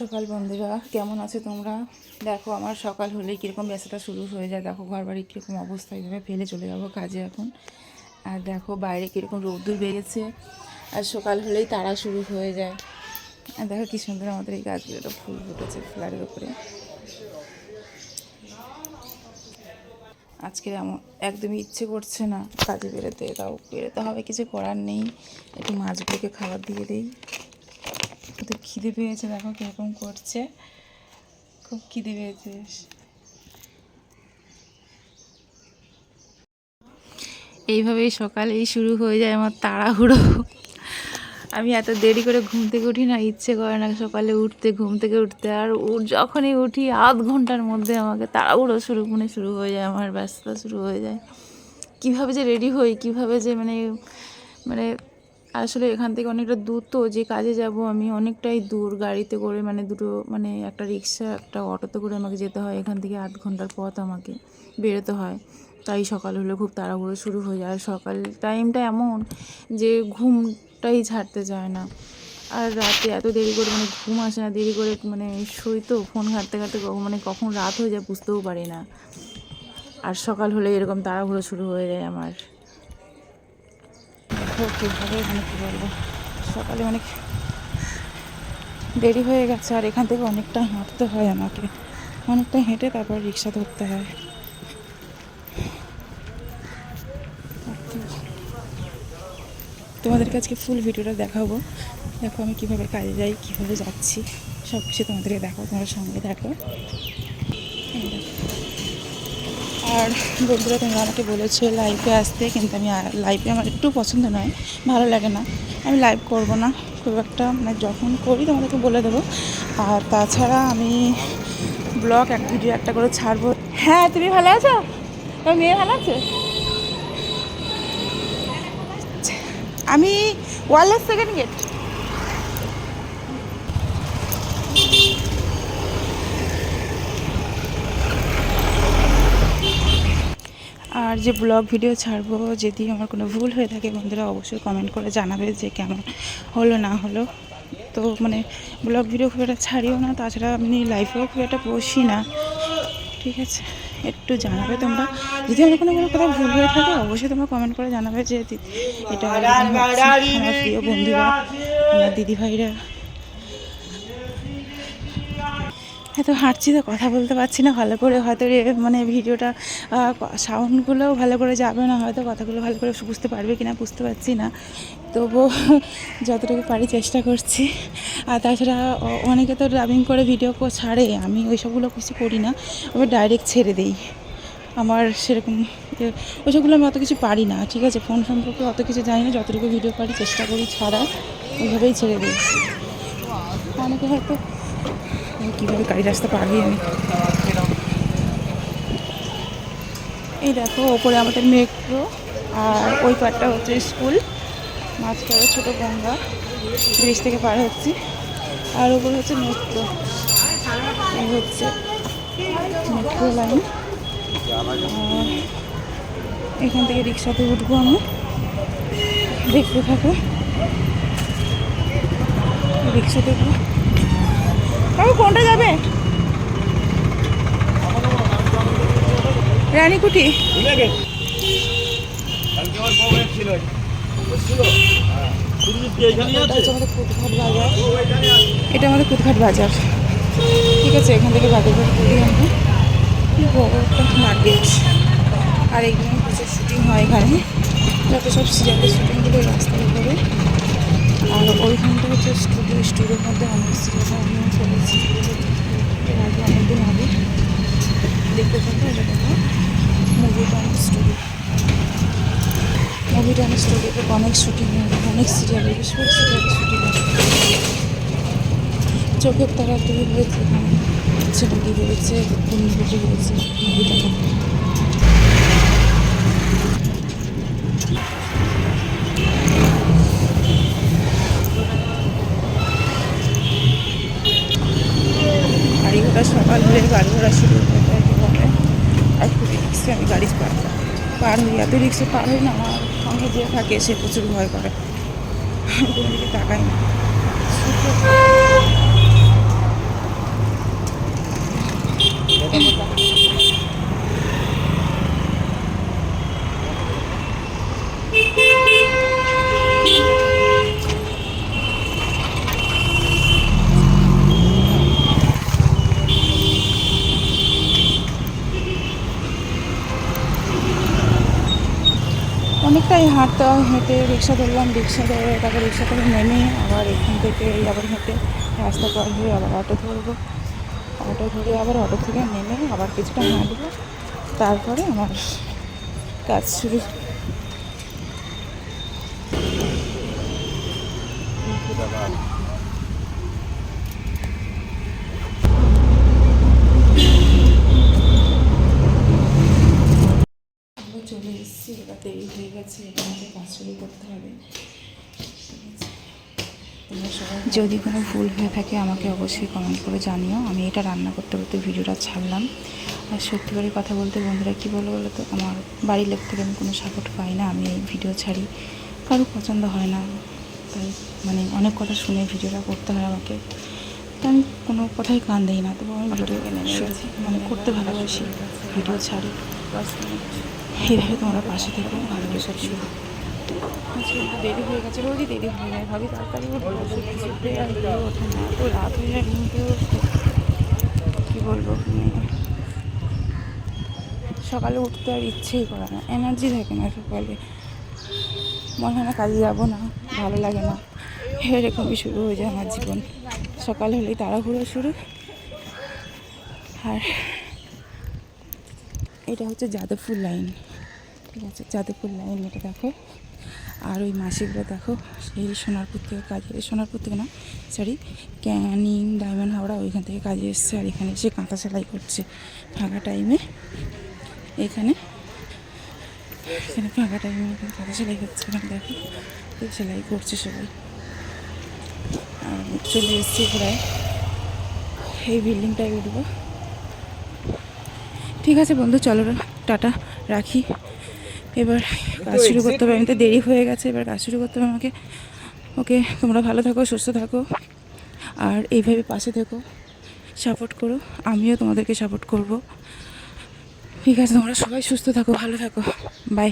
সকাল বন্ধুরা, কেমন আছো তোমরা? দেখো, আমার সকাল হলেই কীরকম ব্যস্ততা শুরু হয়ে যায়। দেখো, ঘর বাড়ি কীরকম অবস্থা, এইভাবে ফেলে চলে যাব কাজে এখন। আর দেখো, বাইরে কীরকম রোদ্দুর বেড়েছে, আর সকাল হলেই তারা শুরু হয়ে যায়। আর দেখো, কী সুন্দর আমাদের এই গাছগুলো ফুল ফুটেছে ফ্ল্যাটের উপরে। আজকে এমন, একদমই ইচ্ছে করছে না কাজে বেরোতে। তাও বেরোতে হবে, কিছু করার নেই। একটু মাছগুলোকে খাবার দিয়ে দিই। ওদের খিদে পেয়েছে, দেখো কীরকম করছে। খুব খিদে পেয়েছে এইভাবেই সকালেই শুরু হয়ে যায় আমার তাড়াহুড়ো। আমি এত দেরি করে ঘুম থেকে উঠি না, ইচ্ছে করে না সকালে উঠতে, ঘুম থেকে উঠতে। আর যখনই উঠি, আধ ঘণ্টার মধ্যে আমাকে তাড়াহুড়ো শুরু মানে শুরু হয়ে যায়, আমার ব্যস্ততা শুরু হয়ে যায়। কীভাবে যে রেডি হই, কীভাবে যে মানে মানে আসলে এখান থেকে অনেকটা দূর তো, যে কাজে যাব আমি অনেকটাই দূর গাড়িতে করে মানে দুটো মানে একটা রিক্সা, একটা অটোতে করে আমাকে যেতে হয়। এখান থেকে আধ ঘণ্টার পথ আমাকে বেরোতে হয়। তাই সকাল হলে খুব তাড়াহুড়ো শুরু হয়ে যায়। আর সকাল টাইমটা এমন যে ঘুমটাই ছাড়তে চায় না। আর রাতে এত দেরি করে মানে ঘুম আসে না, দেরি করে মানে শুই তো ফোন ঘাঁটতে ঘাঁটতে কখন- মানে কখন রাত হয়ে যায় বুঝতেও পারি না। আর সকাল হলে এরকম তাড়াহুড়ো শুরু হয়ে যায় আমার। দেখো কীভাবে মানে কী বলব? সকালে অনেক দেরি হয়ে গেছে আর এখান থেকে অনেকটা হাঁটতে হয় আমাকে। অনেকটা হেঁটে তারপর রিক্সা ধরতে হয়। তোমাদেরকে আজকে ফুল ভিডিওটা দেখাবো। দেখো আমি কীভাবে কাজে যাই, কীভাবে যাচ্ছি সব কিছু তোমাদেরকে দেখো তোমার সঙ্গে দেখো দেখো। আর বন্ধুরা, তোমরা আমাকে বলেছ লাইভে আসতে, কিন্তু আমি লাইভে আমার একটু পছন্দ নয়, ভালো লাগে না। আমি লাইভ করব না, খুব একটা মানে যখন করি তোমাদেরকে বলে দেবো। আর তাছাড়া আমি ব্লগ এক ভিডিও একটা করে ছাড়বো। হ্যাঁ তুমি ভালো আছো? তোমার মেয়ে ভালো আছে? আমি ওয়ারলেস সেকেন্ড গেট যে ব্লগ ভিডিও ছাড়বো যদি আমার কোনো ভুল হয়ে থাকে, বন্ধুরা অবশ্যই কমেন্ট করে জানাবে যে কেমন হলো, না হলো। তো মানে ব্লগ ভিডিও খুব একটা ছাড়িও না, তাছাড়া আমি লাইফেও খুব একটা বসি না। ঠিক আছে, একটু জানাবে তোমরা। যদি আমার কোনো কোনো কথা ভুল হয়ে থাকে, অবশ্যই তোমরা কমেন্ট করে জানাবে যে এটা প্রিয় বন্ধুরা, আমার দিদিভাইরা। এত হাঁটছি তো কথা বলতে পারছি না, ভালো করে হয়তো মানে ভিডিওটা সাউন্ডগুলোও ভালো করে যাবে না, হয়তো কথাগুলো ভালো করে বুঝতে পারবে কি না বুঝতে পারছি না। তবুও যতটুকু পারি চেষ্টা করছি। আর তাছাড়া অনেকে তো ডাবিং করে ভিডিও ছাড়ে, আমি ওই সবগুলো কিছু করি না আমি ডাইরেক্ট ছেড়ে দিই। আমার সেরকম ওইসবগুলো আমি অত কিছু পারি না, ঠিক আছে? ফোন সম্পর্কে অত কিছু জানি না, যতটুকু ভিডিও পারি চেষ্টা করি ছাড়া ওইভাবেই ছেড়ে দিই। অনেকে হয়তো কীভাবে গাড়ি রাস্তা পার আমি এই দেখো, ওপরে আমাদের মেট্রো, আর ওই পারটা হচ্ছে স্কুল, মাঝখানে ছোটো গঙ্গা, ব্রিজ থেকে পার হচ্ছি, আর ওপরে হচ্ছে মেট্রো। এই হচ্ছে মেট্রো লাইন। আর এখান থেকে রিক্সাতে উঠবো আমি। দেখতে থাকো। রিক্সাতে উঠবো। বাবু, কোনটা যাবে? রানীকুটি এটা আমাদের কুদঘাট বাজার। ঠিক আছে, এখান থেকে বাজার করে আমরা মার্কেট আর এখানে প্রচুর শুটিং হয় এখানে। যত সব সিরিয়ালের শুটিংগুলো রাস্তায় করে আর ওইখানটা হচ্ছে স্টুডিও, স্টুডিওর মধ্যে অনেক সিরিয়াল আমিও করেছি এর আগে অনেকদিন আগে। দেখতে থাকো, এটা দেখো। Movie time studio movie time স্টুডিওতে অনেক শুটিং অনেক সিরিয়ালের বিশেষ করে সিরিয়ালের শুটিং হয়। চোখের তারা তুলে হয়েছে এখানে ছেলেটি হয়েছে বন্ধুটি হয়েছে মুভিটাতে আমরা সকাল হলে গাড়ি ঘোড়া শুরু হবে আর খুবই রিক্সে আমি গাড়ি পার পার হই, এত রিক্সে পার হই না, আমার সঙ্গে যে থাকে সে প্রচুর ভয় করে। কোনো দিকে তাকাই না। Thank you. অনেকটাই হাঁটতে হেঁটে রিক্সা ধরলাম, রিক্সা ধরে তারপর রিক্সা করে নেমে আবার এখান থেকে আবার হেঁটে রাস্তা পার হয়ে আবার অটো ধরবো। অটো ধরে আবার অটো থেকে নেমে আবার কিছুটা হাঁটবো, তারপরে আমার কাজ শুরু। আমরা চলে এসেছি এবার দেরি হয়ে গেছে কাজ শুরু করতে হবে। যদি কোনো ভুল হয়ে থাকে আমাকে অবশ্যই কমেন্ট করে জানিও। আমি এটা রান্না করতে করতে ভিডিওটা ছাড়লাম। আর সত্যি করে কথা বলতে বন্ধুরা কী বলো বলো তো আমার বাড়ির লোক থেকে আমি কোনো সাপোর্ট পাই না আমি এই ভিডিও ছাড়ি। কারও পছন্দ হয় না। তাই মানে অনেক কথা শুনে ভিডিওটা করতে হয় আমাকে। তো আমি কোনো কথাই কান দিই না। তবু আমি ভিডিও মানে করতে ভালোবাসি। ভিডিও ছাড়ি। এইভাবে তোমরা পাশে থেকে ভালোবাসা একটু দেরি হয়ে গেছে রোজই দেরি হয়ে যায়, ভাবি তাড়াতাড়ি হয়ে ওঠে না। হয়ে যায় কী বলব, সকালে উঠতে আর ইচ্ছেই করে না এনার্জি থাকে না সকালে। মনে হয় না কাজে যাব না, ভালো লাগে না। এরকমই শুরু হয়ে যায় আমার জীবন। সকাল হলেই তাড়াহুড়ো শুরু। আর এটা হচ্ছে যাদবপুর লাইন। ঠিক আছে, যাদবপুর লাইন এটা দেখো। আর ওই মাসিগুলো দেখো, সেই সোনারপুর থেকে কাজে সোনারপুর থেকে না সরি ক্যানিং, ডায়মন্ড হাওড়া ওইখান থেকে কাজে এসছে আর এখানে এসে কাঁথা সেলাই করছে। ফাঁকা টাইমে এখানে এখানে ফাঁকা টাইমে এখানে কাঁথা সেলাই করছে। এখানে দেখো এই সেলাই করছে সবাই। আর চলে এসছি প্রায় এই বিল্ডিংটায় উঠবো। ঠিক আছে বন্ধু, চলো টাটা, রাখি। এবার কাজ শুরু করতে হবে, আমি তো দেরি হয়ে গেছে, এবার কাজ শুরু করতে হবে আমাকে। ওকে, তোমরা ভালো থাকো, সুস্থ থাকো, আর এইভাবে পাশে থেকো সাপোর্ট করো, আমিও তোমাদেরকে সাপোর্ট করব। ঠিক আছে, তোমরা সবাই সুস্থ থাকো, ভালো থাকো বাই